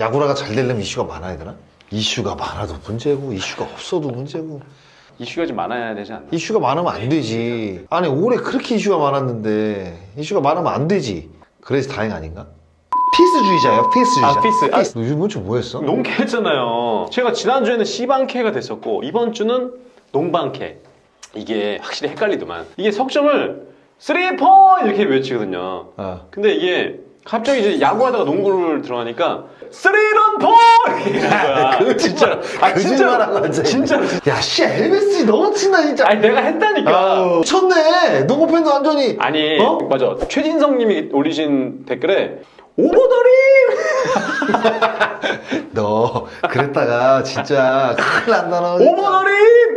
야구라가 잘 되려면 이슈가 많아야 되나? 이슈가 많아도 문제고 이슈가 없어도 문제고 이슈가 좀 많아야 되지 않나? 이슈가 많으면 안 되지 아니 올해 그렇게 이슈가 많았는데 이슈가 많으면 안 되지 그래서 다행 아닌가? 피스주의자예요 피스주의자 아, 피스. 아, 너 이번 주뭐 했어? 농캐 했잖아요. 제가 지난주에는 C방캐가 됐었고 이번 주는 농방캐. 이게 확실히 헷갈리더만. 이게 석점을 3포 이렇게 외치거든요. 어. 근데 이게 갑자기 이제 야구하다가 농구를 들어가니까 3런 포 이렇게 거야. 거짓말, 진짜. 아 거짓말하고 앉아 진짜. 진짜. 야씨 LBC 너무 친다 진짜 아니 내가 했다니까. 아우, 미쳤네 농구 팬도 완전히 아니 어? 맞아 최진성님이 올리신 댓글에 오버더링 너 그랬다가 진짜 큰일 난다 너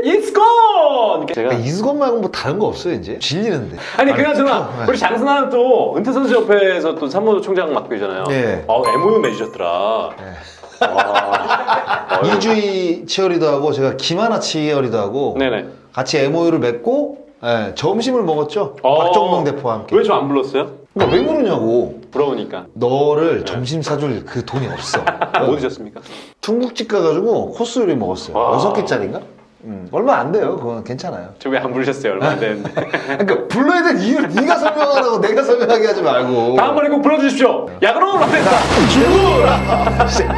it's gone 제가 그러니까 이수건 말고 뭐 다른 거 없어요 이제 질리는데 아니 그나저나 네. 우리 장순환은 또 은퇴 선수 협회에서 또 사무소 총장 맡고 계잖아요. 예. 어 MOU 맺으셨더라. 네. 와. 어, 이주희 치어리더하고 제가 김하나 치어리더하고 네네. 같이 MOU를 맺고 예, 점심을 먹었죠 어. 박정동 대표와 함께 왜 저 안 불렀어요? 그러니까 왜 그러냐고 부러우니까. 너를 점심 사줄 그 돈이 없어 뭐 드셨습니까? 중국집 가가지고 코스 요리 먹었어요 와. 여섯 개짜리인가? 음, 얼마 안 돼요 그건 괜찮아요 저 왜 안 부르셨어요? 얼마 안 되는데. 그러니까 불러야 될 이유를 네가 설명하라고 내가 설명하게 하지 말고 다음번에 꼭 불러주십시오. 야구로 라페타 중국.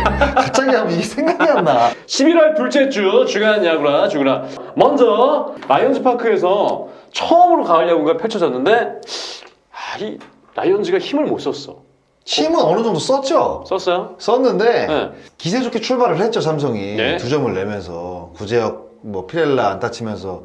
갑자기 하면 이 생각이 안 나 11월 둘째 주 주간 야구라 주구라. 먼저 라이온즈 파크에서 처음으로 가을 야구가 펼쳐졌는데 아, 이 라이온즈가 힘을 못 썼어. 힘은 어느 정도 썼죠 썼어요? 썼는데 네. 기세 좋게 출발을 했죠 삼성이 네. 두 점을 내면서 구재혁 뭐 피렐라 안타 치면서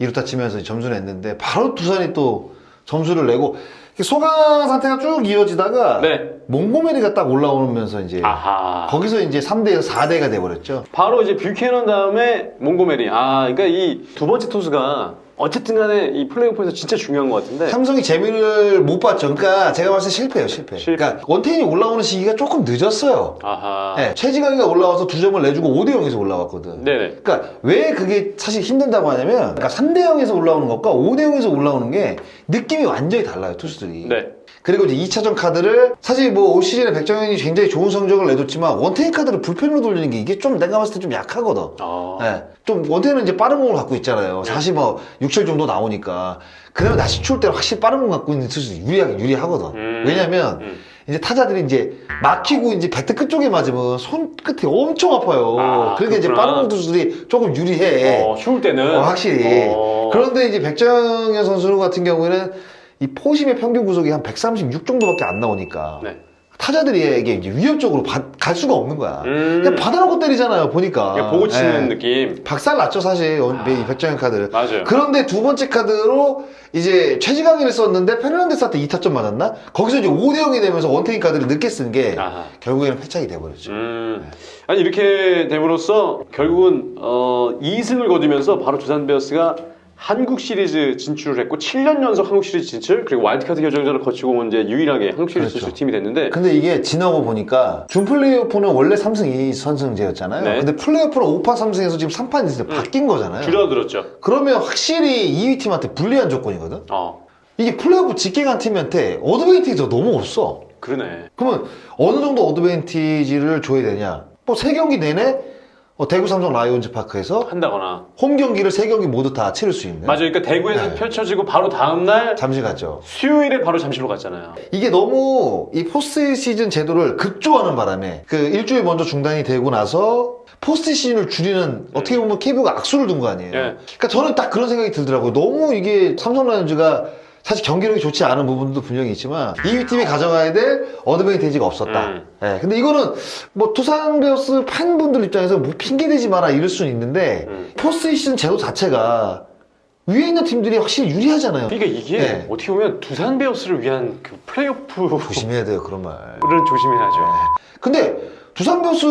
이루타 치면서 점수 냈는데 바로 두산이 또 점수를 내고 소강 상태가 쭉 이어지다가 네. 몽고메리가 딱 올라오면서 이제 아하. 거기서 이제 3대에서 4대가 돼버렸죠 바로 이제 뷰캐넌 다음에 몽고메리. 아, 그러니까 이 두 번째 투수가 어쨌든 간에 이 플레이오프에서 진짜 중요한 것 같은데. 삼성이 재미를 못 봤죠 그러니까 제가 봤을 때 실패예요 실패, 실패. 그러니까 원태인이 올라오는 시기가 조금 늦었어요 아하. 네, 최지강이가 올라와서 두 점을 내주고 5대 0에서 올라왔거든 네네. 그러니까 왜 그게 사실 힘든다고 하냐면 그러니까 3대 0에서 올라오는 것과 5대 0에서 올라오는 게 느낌이 완전히 달라요 투수들이 네. 그리고 이제 2차전 카드를 사실 뭐 올 시즌에 백정현이 굉장히 좋은 성적을 내줬지만 원태인 카드를 불펜으로 돌리는 게 이게 좀 내가 봤을 때 좀 약하거든 아. 예. 좀 원태인은 이제 빠른 공을 갖고 있잖아요 사실 뭐 6철 정도 나오니까 그다음에 날씨 추울 때 확실히 빠른 공 갖고 있는 투수들이 유리하게 유리하거든 음. 왜냐면 음. 이제 타자들이 이제 막히고 이제 배트 끝쪽에 맞으면 손 끝이 엄청 아파요 아, 그러니까 이제. 빠른 공 투수들이 조금 유리해 어, 추울 때는. 어, 확실히. 어. 그런데 이제 백정현 선수 같은 경우에는 이 포심의 평균 구속이 한 136 정도밖에 안 나오니까 네. 타자들에게 이제 위협적으로 바- 갈 수가 없는 거야. 음. 그냥 받아놓고 때리잖아요, 보니까. 보고 치는 예. 느낌. 박살 났죠, 사실. 어, 이 백정현 카드를. 맞아요. 그런데 두 번째 카드로 이제 최지강이를 썼는데 페르난데스한테 2타점 맞았나? 거기서 이제 5대 0이 되면서 원태인 카드를 늦게 쓴 게. 결국에는 패착이 돼버렸죠. 음. 아니 이렇게 됨으로써 결국은 어, 2승을 거두면서 바로 두산 베어스가 한국 시리즈 진출을 했고 7년 연속 한국 시리즈 진출 그리고 와일드카드 결정전을 거치고 이제 유일하게 한국 시리즈 그렇죠. 진출 팀이 됐는데 근데 이게 지나고 보니까 준 플레이오프는 원래 3승 2 선승제였잖아요. 네. 근데 플레이오프는 5판 3승에서 지금 3판 2승 바뀐 거잖아요. 줄어들었죠. 그러면 확실히 2위 팀한테 불리한 조건이거든. 어 이게 플레이오프 간 팀한테 어드밴티지가 너무 없어. 그러네. 그러면 어느 정도 어드밴티지를 줘야 되냐? 뭐세 경기 내내 어, 대구 삼성 라이온즈 파크에서 한다거나 홈 경기를 세 경기 모두 다 치를 수 있는. 맞아요. 그러니까 대구에서 네. 펼쳐지고 바로 다음 날 잠실 갔죠. 수요일에 바로 잠실로 갔잖아요. 이게 너무 이 포스트 시즌 제도를 급조하는 바람에 그 일주일 먼저 중단이 되고 나서 포스트 시즌을 줄이는 어떻게 보면 KBO가 악수를 둔 거 아니에요. 예. 그러니까 저는 딱 그런 생각이 들더라고요. 너무 이게 삼성 라이온즈가 사실 경기력이 좋지 않은 부분도 분명히 있지만 2위 팀이 가져가야 될 어드밴티지가 없었다. 음. 예, 근데 이거는 뭐 투산 베어스 팬분들 입장에서 뭐 핑계 대지 마라 이럴 수는 있는데 음. 포스트 시즌 제도 자체가 위에 있는 팀들이 확실히 유리하잖아요. 그러니까 이게 네. 어떻게 보면 두산 베어스를 위한 그 플레이오프를 조심해야 돼요 그런 말. 조심해야죠. 근데 두산 베어스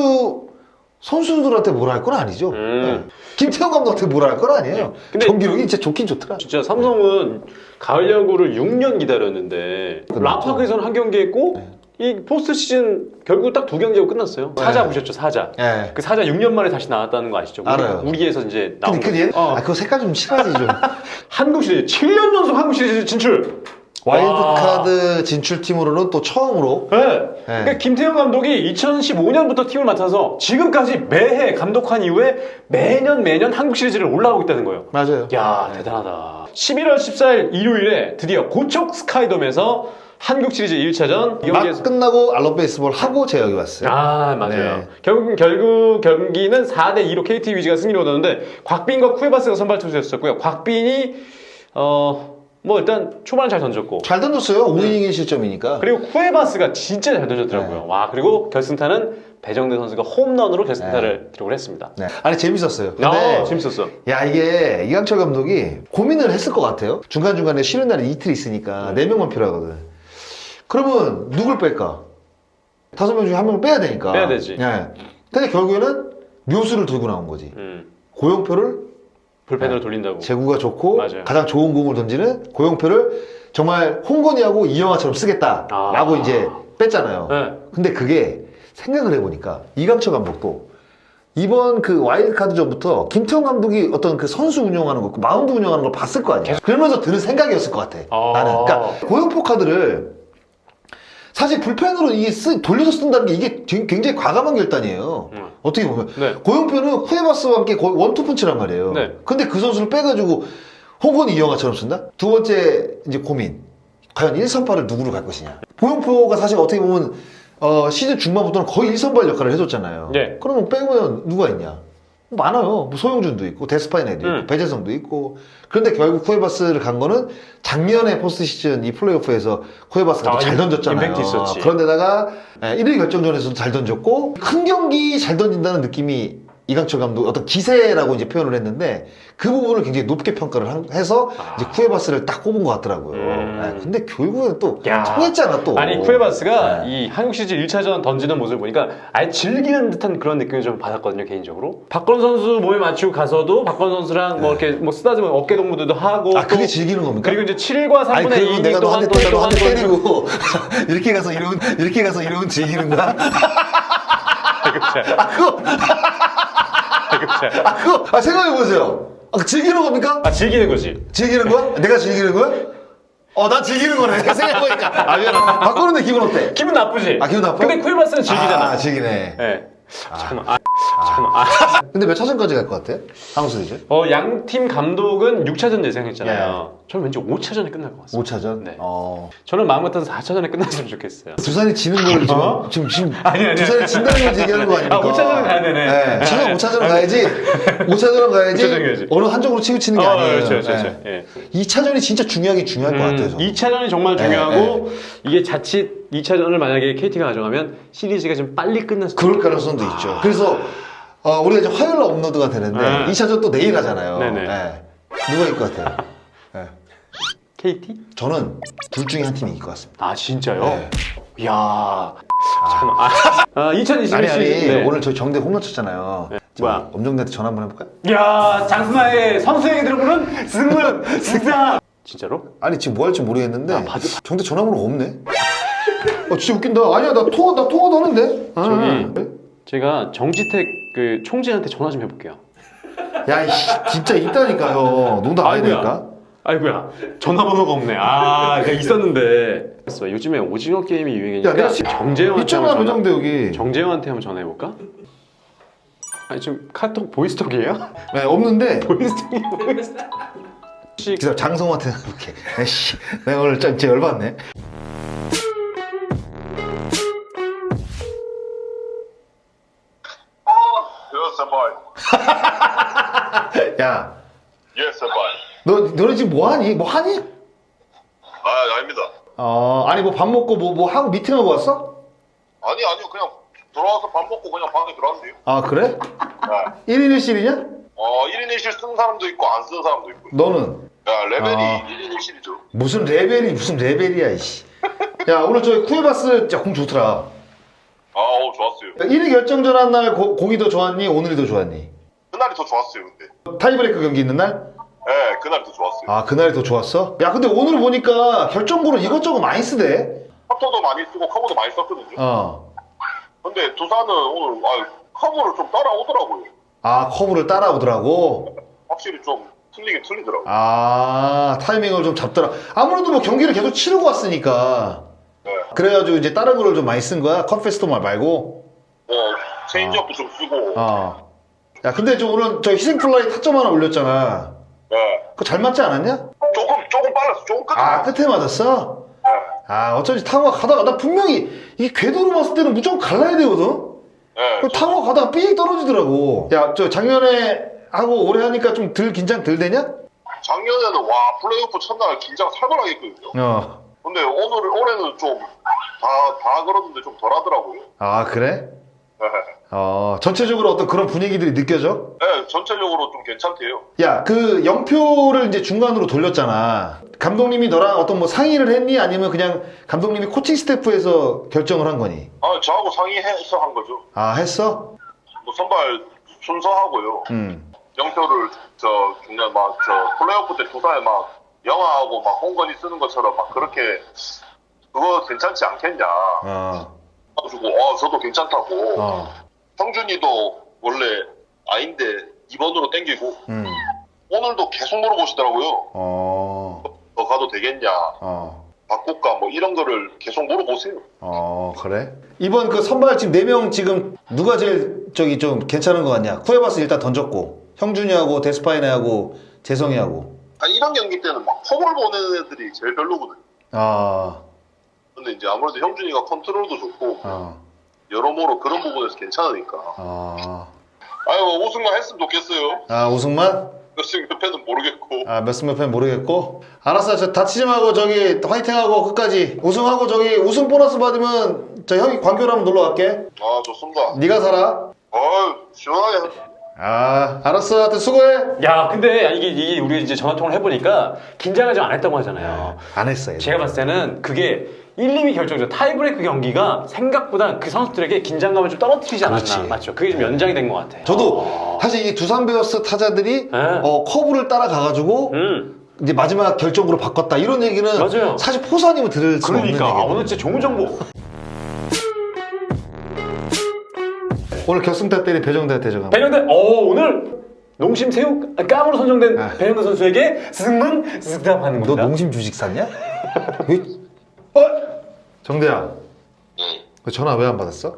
선수들한테 뭐라 할 건 아니죠. 음. 예. 김태형 감독한테 뭐라 할 건 아니에요. 근데- 경기력이 진짜 좋긴 좋더라. 진짜 삼성은 가을 야구를 6년 기다렸는데 끝났죠. 라파크에서는 한 경기 했고 이 포스트 시즌 결국 딱 두 경기하고 끝났어요. 사자 네. 보셨죠 사자. 예. 그 사자 6년 만에 다시 나왔다는 거 아시죠? 우리- 알아요. 우리 에서 이제 나온 근데 그 거. 얘, 어. 아, 그거 색깔 좀 칠하지 좀. 한국 시리즈 7년 연속 한국 시리즈 진출. 와일드카드 진출팀으로는 또 처음으로 네. 그러니까 김태형 감독이 2015년부터 팀을 맡아서 지금까지 매해 감독한 이후에 매년 매년 한국 시리즈를 올라오고 있다는 거예요. 맞아요. 야 대단하다. 11월 14일 일요일에 드디어 고척 스카이돔에서 한국 시리즈 1차전 막 끝나고 알로 베이스볼 하고 제가 여기 왔어요. 아 맞아요. 네. 결국 결국 경기는 4대 2로 KT 위즈가 승리를 얻었는데 곽빈과 쿠에바스가 선발 투수였었고요. 곽빈이 어 뭐 일단 초반에 잘 던졌고 잘 던졌어요. 5이닝의 실점이니까. 그리고 쿠에바스가 진짜 잘 던졌더라고요. 네. 와 그리고 결승타는 배정대 선수가 홈런으로 결승타를 기록을 했습니다. 네. 아니 재밌었어요. 근데 아 재밌었어. 야 이게 이강철 감독이 고민을 했을 것 같아요. 중간 중간에 쉬는 날이 이틀 있으니까 네 명만 필요하거든. 그러면 누굴 뺄까? 다섯 명 중에 한 명을 빼야 되니까. 빼야 되지. 예. 근데 결국에는 묘수를 들고 나온 거지. 음, 고용표를 불펜으로 돌린다고. 제구가 좋고 맞아요. 가장 좋은 공을 던지는 고용표를 정말 홍건희하고 이영하처럼 쓰겠다라고 아. 이제 뺐잖아요. 네. 근데 그게 생각을 해보니까 이강철 감독도 이번 그 와일드카드 전부터 김태형 감독이 어떤 그 선수 운영하는 거, 그 마운드 운영하는 걸 봤을 거 아니야. 그러면서 드는 생각이었을 것 같아. 아. 나는. 그러니까 고용표 카드를 사실 불펜으로 이게 쓰, 돌려서 쓴다는 게 이게 굉- 굉장히 과감한 결단이에요. 음. 어떻게 보면. 네. 고용표는 쿠에바스와 함께 거의 원투pun치란 말이에요. 네. 근데 그 선수를 빼가지고 홍건희 이영하처럼 쓴다? 두 번째 이제 고민. 과연 1선발을 누구로 갈 것이냐. 고용표가 사실 어떻게 보면 어, 시즌 중반부터는 거의 1선발 역할을 해줬잖아요. 네. 그러면 빼면 누가 있냐? 많아요. 뭐 소영준도 있고 데스파이네도 있고 음. 배재성도 있고 그런데 결국 쿠에바스를 간 거는 작년에 포스트 시즌 이 플레이오프에서 쿠에바스가 아, 또잘 임- 던졌잖아요. 그런데다가 1위 결정전에서도 잘 던졌고 큰 경기 잘 던진다는 느낌이 이강철 감독 어떤 기세라고 이제 표현을 했는데 그 부분을 굉장히 높게 평가를 한- 해서 아. 이제 쿠에바스를 딱 꼽은 것 같더라고요. 음. 네, 근데 결국은 또 야. 통했잖아 또. 아니 쿠에바스가 네. 이 한국 시리즈 1차전 던지는 모습을 보니까 아예 즐기는 듯한 그런 느낌을 좀 받았거든요 개인적으로 박건 선수 몸에 맞추고 가서도 박건 선수랑 뭐 이렇게 뭐 쓰다듬은 어깨 동무들도 하고 네. 아 그게 또 즐기는 겁니까? 그리고 이제 7과 3분의 아니 그리고 2 내가 너한테 또 때리고 또한 번 때리고 이렇게 가서 이러면 이렇게 가서 이러면 즐기는 거야? 아 그거 아 그거 아 생각해 보세요. 아, 즐기는 겁니까? 아 즐기는 거지 즐기는 거야? 내가 즐기는 거야? 어, 나 즐기는 거네. 생각해보니까. 아, 미안하다. 바꾸는데 기분 어때? 기분 나쁘지 아, 기분 나빠? 근데 쿠에바스는 즐기잖아 아, 즐기네. 예. 잠깐만 아, 잠깐만 아. 근데 몇 차전까지 갈 것 같아? 한국 시리즈? 어, 양 팀 감독은 6차전 예상했잖아요 예. 저는 왠지 5차전에 끝날 것 같습니다 5차전? 네. 어. 저는 마음 같아서 4차전에 끝났으면 좋겠어요 두산이 지는 걸 지금, 어? 지금, 지금. 아니, 아니, 두산이. 진다는 걸 얘기하는 거 아닙니까? 아, 5차전은 가야 되네. 네. 차전 5차전은 가야지. 5차전은 가야지. 5차전 가야지. 어느 한쪽으로 치우치는 게 어, 아니에요. 그렇죠, 그렇죠, 그렇죠. 네. 예. 2차전이 진짜 중요하긴 중요할 것 같아요. 음, 저는. 2차전이 정말 네, 중요하고 이게 자칫 2차전을 만약에 KT가 가져가면 시리즈가 좀 빨리 끝날 수도 그럴 가능성도 있죠. 그래서 어, 우리가 이제 화요일 날 업로드가 되는데 네. 2차전 또 내일 하잖아요. 네네. 네. 누가 이길 것 같아요? 네. KT? 저는 둘 중에 한 팀이 이길 것 같습니다. 아 진짜요? 네. 이야 잠깐만 아, 아 2021 아니 아니 시리즈 네. 오늘 저희 정대 홈런 쳤잖아요. 저 뭐야? 엄정대한테 전화 한번 해볼까요? 이야 장순아의 선수에게 들어보는 승문 승상 진짜로? 아니 지금 뭐 할지 모르겠는데 아, 받을- 정대 전화번호가 없네. 어 진짜 웃긴다. 아니야 나 통화 나 통화도 하는데. 저기 제가 정지택 그 총재한테 전화 좀 해볼게요 야 이씨, 진짜 있다니까요. 농담 아니니까. 아이고야 전화번호가 없네 아 내가 있었는데 그래서 요즘에 오징어 게임이 유행이니까 야, 내가 지- 정재영한테 있잖아 한번 전화- 배정대 여기. 정재영한테 한번 전화해볼까? 아니 지금 카톡 보이스톡이에요? 네 없는데. 보이스톡이 보이스톡 혹시 기사 장성호한테 이렇게. 에씨 내가 오늘 진짜 열받네. 야, Yes, boy. 너 너네 지금 뭐 하니? 뭐 하니? 아, 아닙니다. 어, 아니 뭐 밥 먹고 뭐 뭐 하고 미팅하고 왔어? 아니, 아니요. 그냥 들어와서 밥 먹고 그냥 방에 들어왔는데요. 아 그래? 네. 1인 1실이냐? 어, 1인 1실 쓰는 사람도 있고 안 쓰는 사람도 있고. 너는 야, 레벨이 아. 1인 1실이죠. 무슨 레벨이 무슨 레벨이야 이씨. 야 오늘 저기 쿠에바스 진짜 공 좋더라. 아, 어, 좋았어요. 1위 결정전 한날 공이 더 좋았니? 오늘이 더 좋았니? 그날이 더 좋았어요, 근데. 타이브레이크 경기 있는 날? 네, 그날이 더 좋았어요. 아 그날이 더 좋았어? 야 근데 오늘 보니까 결정구를 이것저것 많이 쓰대. 커터도 많이 쓰고 커버도 많이 썼거든요. 어. 근데 두산은 오늘 아, 커버를 좀 따라오더라고요. 아 커브를 따라오더라고. 확실히 좀 틀리긴 틀리더라고. 아 타이밍을 좀 잡더라. 아무래도 뭐 경기를 계속 치르고 왔으니까. 네. 그래가지고 이제 다른 거를 좀 많이 쓴 거야. 컷페스토 말 말고. 뭐 체인지업도 좀 쓰고. 어. 야 근데 저 오늘 저 희생플라이 타점 하나 올렸잖아. 네. 그거 잘 맞지 않았냐? 조금 조금 빨랐어. 조금 끝에. 아 끝에 맞았어? 네. 아 어쩐지 타고 가다가 나 분명히 이게 궤도로 봤을 때는 무조건 갈라야 되거든. 네. 그 타고 가다가 삑 떨어지더라고. 야 저 작년에 하고 올해 하니까 좀 덜 긴장 덜 되냐? 작년에는 와 플레이오프 첫날 긴장 살벌하게 했거든요. 어. 근데 오늘 올해는 좀다다 그러는데 좀 덜하더라고요. 아 그래? 네. 어 전체적으로 어떤 그런 분위기들이 느껴져? 네, 전체적으로 좀 괜찮대요. 야 그 영표를 이제 중간으로 돌렸잖아. 감독님이 너랑 어떤 뭐 상의를 했니? 아니면 그냥 감독님이 코칭 스태프에서 결정을 한 거니? 아, 저하고 상의해서 한 거죠. 아 했어? 뭐 선발 순서하고요. 음. 영표를 저 중간 막저 플레이오프 때 두산에 막 영화하고 막 홍건이 쓰는 것처럼 막 그렇게 그거 괜찮지 않겠냐. 어. 가지고 어 저도 괜찮다고. 어. 성준이도 원래 아인데 2번으로 땡기고 음. 오늘도 계속 물어보시더라고요. 어. 너 가도 되겠냐? 어. 바꿀까? 뭐 이런 거를 계속 물어보세요. 어 그래? 이번 그 선발 지금 4명 지금 누가 제일 저기 좀 괜찮은 것 같냐? 쿠에바스 일단 던졌고 형준이하고 데스파이네하고 재성이하고 아, 이런 경기 때는 막 폼을 보내는 애들이 제일 별로거든요. 아, 근데 이제 아무래도 형준이가 컨트롤도 좋고 어, 여러모로 그런 부분에서 괜찮으니까. 아, 아유 우승만 했으면 좋겠어요. 아 우승만? 지금 옆에는 모르겠고. 아 몇승 몇패 모르겠고 알았어 저 다치지 말고 저기 화이팅하고 끝까지 우승하고 저기 우승 보너스 받으면 저 형이 광교로 한번 놀러 갈게 아 좋습니다. 네가 살아 아유 시원하게. 아 알았어 하여튼 수고해 야, 근데 이게, 이게 우리 이제 전화 통화를 해보니까 긴장을 좀 안 했다고 하잖아요. 안 했어 얘 제가 봤을 때는 그게 1, 2위 결정전 타이브레이크 경기가 생각보다 그 선수들에게 긴장감을 좀 떨어뜨리지 않았나. 그렇지. 맞죠? 그게 좀 연장이 된 것 같아. 저도 사실 이 두산 베어스 타자들이 네. 어, 커브를 따라가가지고 음, 이제 마지막 결정으로 바꿨다 이런 얘기는 맞아요. 사실 포수 아니면 들을 수 없는 그러니까. 아, 얘기예요. 오늘 진짜 좋은 정보. 오늘 결승타 때린 배정대 대정함. 배영대, 어, 오늘 농심 새우 깡으로 선정된 아. 배영대 선수에게 승문 스탑하는 너 겁니다. 농심 주식 샀냐? 왜? 어? 정대야, 예. 그 전화 왜 안 받았어?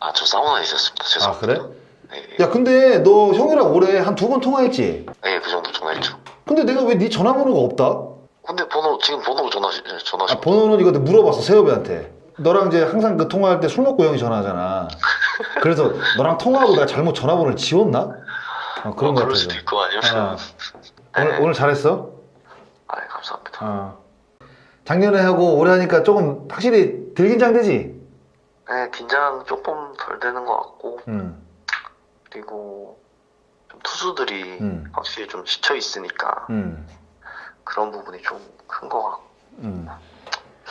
아, 저 사우나에 있었습니다. 아 죄송합니다. 그래? 예, 야 근데 너 형이랑 올해 한 두 번 통화했지? 예, 그 정도 전화했죠. 근데 내가 왜 네 전화번호가 없다? 근데 번호, 지금 번호 전화, 전화, 아 번호는 이거 내가 물어봤어 세호배한테. 너랑 이제 항상 그 통화할 때 술 먹고 형이 전화하잖아. 그래서 너랑 통화하고 내가 잘못 전화번호를 지웠나? 어, 그런 어, 거 그럴. 수도 있고, 아니면. 아, 오늘, 오늘 잘했어? 아, 예, 감사합니다. 어. 작년에 하고 올해 하니까 조금 확실히 덜 긴장되지? 네, 긴장 조금 덜 되는 것 같고, 응. 그리고 좀 투수들이 음. 확실히 좀 지쳐 있으니까 응. 그런 부분이 좀 큰 것 같고, 응.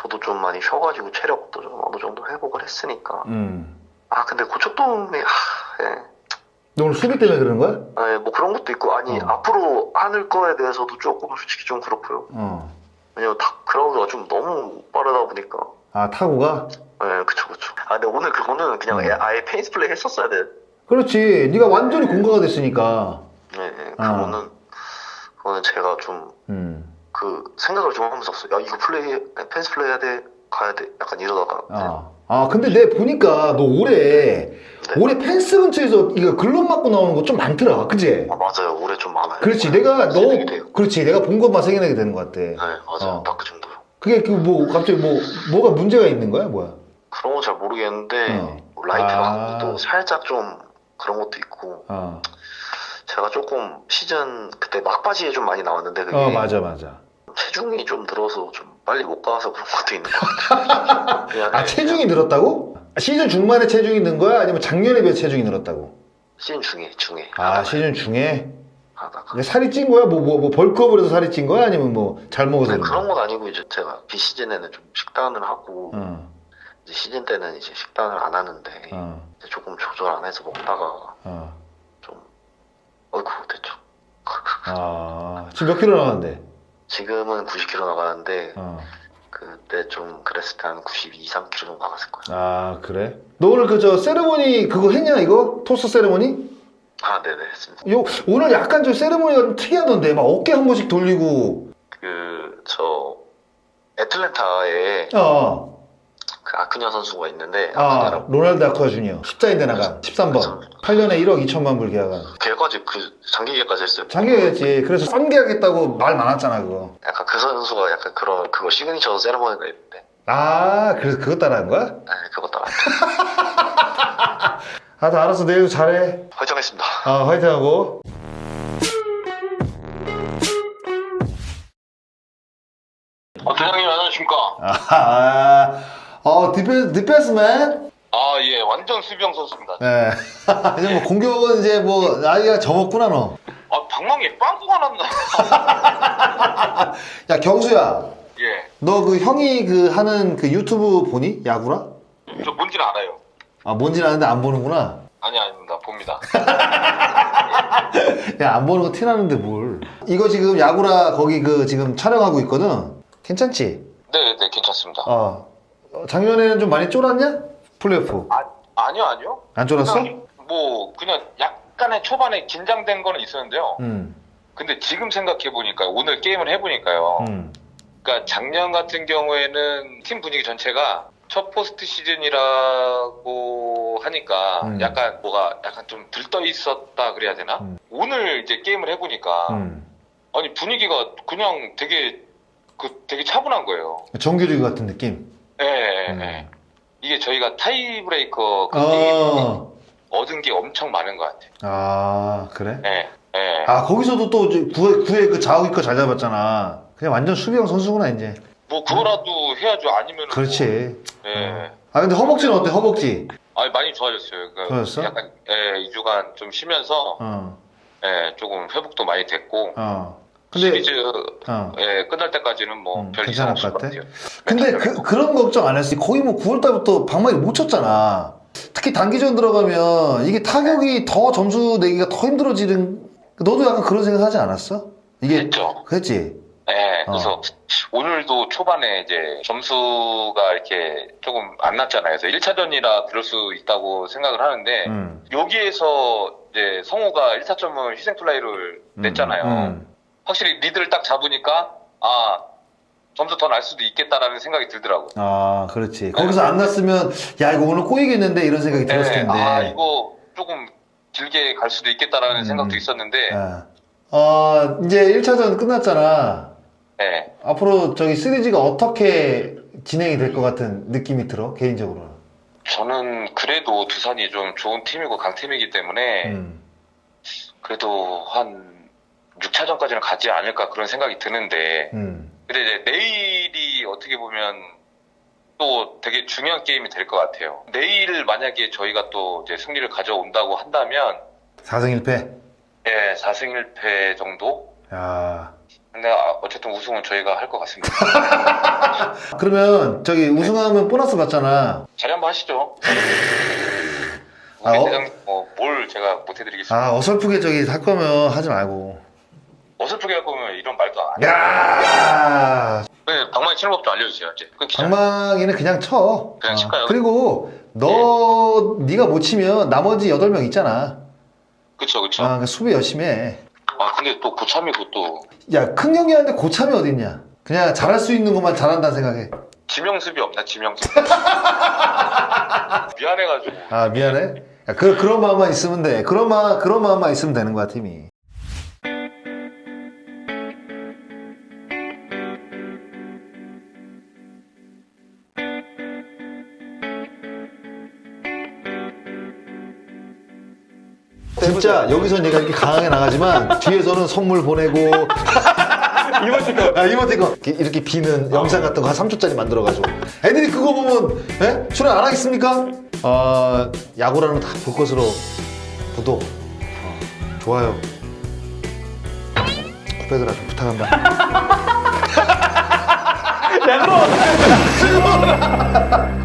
저도 좀 많이 쉬어가지고 체력도 좀 어느 정도 회복을 했으니까. 응. 아, 근데 고척돔이, 하, 예. 너 오늘 수비 때문에 그러는 거야? 아, 예, 뭐 그런 것도 있고, 아니, 어. 앞으로 하는 거에 대해서도 조금 솔직히 좀 그렇고요. 어. 왜냐면 다 그라운드가 좀 너무 빠르다 보니까. 아 타구가? 네, 그쵸, 그쵸. 아, 근데 오늘 그거는 그냥 음. 아예 페이스 플레이 했었어야 돼. 그렇지. 네가 완전히 공가가 됐으니까. 네, 네. 아. 그거는, 그거는 제가 좀, 음. 그, 생각을 좀 하면서 왔어요. 야, 이거 플레이, 페이스 플레이 해야 돼, 가야 돼. 약간 이러다가. 아. 아 근데 내 보니까 너 올해 올해 펜스 근처에서 이거 글럽 맞고 나오는 거 좀 많더라. 그지? 아, 맞아요. 올해 좀 많아요. 그렇지. 내가 너 생각이 돼요. 그렇지. 내가 본 것만 생각나게 되는 것 같아. 네, 맞아요. 어. 딱 그 정도요. 그게 그 뭐 갑자기 뭐 뭐가 문제가 있는 거야? 뭐야? 그런 건 잘 모르겠는데, 어. 뭐 라이트 아. 방금도 살짝 좀 그런 것도 있고, 어. 제가 조금 시즌 그때 막바지에 좀 많이 나왔는데, 그게 어 맞아 맞아. 체중이 좀 늘어서 좀 빨리 못 가서 그런 것도 있는 것 같아요. 그냥 아 체중이 늘었다고? 시즌 중반에 체중이 는 거야? 아니면 작년에 비해 체중이 늘었다고? 시즌 중에 중에 아 시즌 중에 하다가 이게 살이 찐 거야? 뭐 뭐 뭐 벌크업을 해서 살이 찐 거야? 아니면 뭐 잘 먹어서 그런 그런 거야? 건 아니고 이제 제가 비시즌에는 좀 식단을 하고 어, 이제 시즌 때는 이제 식단을 안 하는데 어, 이제 조금 조절 안 해서 먹다가 어. 좀 어이구 됐죠. 아 지금 몇 킬로 나왔는데? 지금은 90kg 나가는데 어. 그때 좀 그랬을 때 한 92, 3kg 정도 나갔을 거예요. 아 그래? 너 오늘 그저 세레모니 그거 했냐 이거? 토스 세레모니? 아 네네 했습니다. 요 오늘 약간 좀 세레모니가 좀 특이하던데 막 어깨 한 번씩 돌리고 그 저 애틀랜타에 어. 그 아크냐 선수가 있는데 아 아크냐라고. 로날드 아쿠아 주니어. 14인대 나간 13번. 8년에 1억 2천만 불 계약한. 걔까지 그 장기 계까지 했어요. 장기였지. 그래서 싼 계약했다고 말 많았잖아 그거. 약간 그 선수가 약간 그런 그거 시그니처 세레모니가 있는데. 아 그래서 그것 따라한 거야? 네, 그거 따라 아 다 알았어. 내일도 잘해. 화이팅하겠습니다. 아 화이팅하고 어 디펜스 디펜스맨 아, 예, 완전 수비형 선수입니다. 네 이제 뭐 공격은 이제 뭐 나이가 접었구나 너야 아, 방망이에 빵꾸가 났나? 경수야 예, 너 그 형이 그 하는 그 유튜브 보니 야구라? 저 뭔지는 알아요. 아 뭔지는 아는데 안 보는구나 아니, 아닙니다. 봅니다. 야 안 보는 거 티 나는데 뭘 이거 지금 야구라 거기 그 지금 촬영하고 있거든 괜찮지? 네, 네, 괜찮습니다. 어 어, 작년에는 좀 많이 쫄았냐? 플레이오프 아, 아니요, 아니요. 안 쫄았어? 그냥 뭐, 그냥 약간의 초반에 긴장된 거는 있었는데요. 응 근데 지금 생각해 보니까, 오늘 게임을 해 보니까요. 응. 그러니까 작년 같은 경우에는 팀 분위기 전체가 첫 포스트 시즌이라고 하니까 음. 약간 뭐가 약간 좀 들떠 있었다 그래야 되나? 음. 오늘 이제 게임을 해보니까 응. 아니 분위기가 그냥 되게 그 되게 차분한 거예요. 정규리그 같은 느낌 음. 예. 이게 저희가 타이브레이커 어. 얻은 게 엄청 많은 것 같아요. 아 그래? 예, 예. 아 거기서도 또 구회, 구회 그 좌우기껏 잘 잡았잖아 그냥 완전 수비형 선수구나 이제 뭐 그거라도 해야죠. 아니면 그렇지 예. 아 근데 허벅지는 어때 허벅지? 아니 많이 좋아졌어요. 그 좋아졌어? 약간 예, 2주간 좀 쉬면서 어 예, 조금 회복도 많이 됐고 어. 근데 시리즈 어. 예, 끝날 때까지는 뭐 음, 별 괜찮을 이상 없을 것것 같아? 같아 요. 근데 그, 그런 걱정 안 했어. 거의 뭐 9월 달부터 방망이 못 쳤잖아. 특히 단기전 들어가면 이게 타격이 더 점수 내기가 더 힘들어지는. 너도 약간 그런 생각 하지 않았어? 이게 했죠. 그랬지. 예, 어. 그래서 오늘도 초반에 이제 점수가 이렇게 조금 안 났잖아요. 그래서 1차전이라 그럴 수 있다고 생각을 하는데 음. 여기에서 이제 성우가 1타점을 희생플라이를 음, 냈잖아요. 음. 확실히 리드를 딱 잡으니까 아 점수 더 날 수도 있겠다라는 생각이 들더라고. 아, 그렇지. 거기서 안 났으면 야 이거 오늘 꼬이겠는데 이런 생각이 들었을 텐데. 아 이거 조금 길게 갈 수도 있겠다라는 음. 생각도 있었는데 아. 어, 이제 1차전 끝났잖아. 네. 앞으로 저기 시리즈가 어떻게 진행이 될 것 같은 느낌이 들어 개인적으로는. 저는 그래도 두산이 좀 좋은 팀이고 강팀이기 때문에 음. 그래도 한 6차전까지는 가지 않을까 그런 생각이 드는데 음. 근데 이제 내일이 어떻게 보면 또 되게 중요한 게임이 될 것 같아요. 내일 만약에 저희가 또 이제 승리를 가져온다고 한다면 4승 1패. 예, 4승 1패 정도? 야. 근데 아, 어쨌든 우승은 저희가 할 것 같습니다. 그러면 저기 우승하면 보너스 받잖아. 자리 한번 하시죠. 아, 어? 대장님 뭐, 뭘 제가 못해드리겠습니까? 아 어설프게 저기 할 거면 하지 말고. 어설프게 할 거면 이런 말도 안 해요. 야. 네, 방망이 치는 법 좀 알려주세요. 이제. 방망이는 그냥 쳐. 그냥 어. 칠까요? 그리고 너 네가 못 치면 나머지 8명 있잖아. 그쵸, 그쵸. 아, 그러니까 수비 열심히 해. 아, 근데 또 고참이고 또 야, 큰 경기 하는데 고참이 어딨냐? 그냥 잘할 수 있는 것만 잘한다는 생각해. 지명습이 없나? 지명습. 미안해가지고. 아, 미안해. 야, 그, 그런 마음만 있으면 돼. 그런 마, 그런 마음만 있으면 되는 거야, 팀이. 진짜 여기서 내가 이렇게 강하게 나가지만 뒤에서는 선물 보내고 이모티콘. 아, 이모티콘 이렇게, 이렇게 비는 영상 같은 거 한 3초짜리 만들어가지고 애들이 그거 보면 에? 출연 안 하겠습니까? 어, 야구라는 다 볼 것으로 구독 어, 좋아요 후배들아 좀 부탁한다 멤버!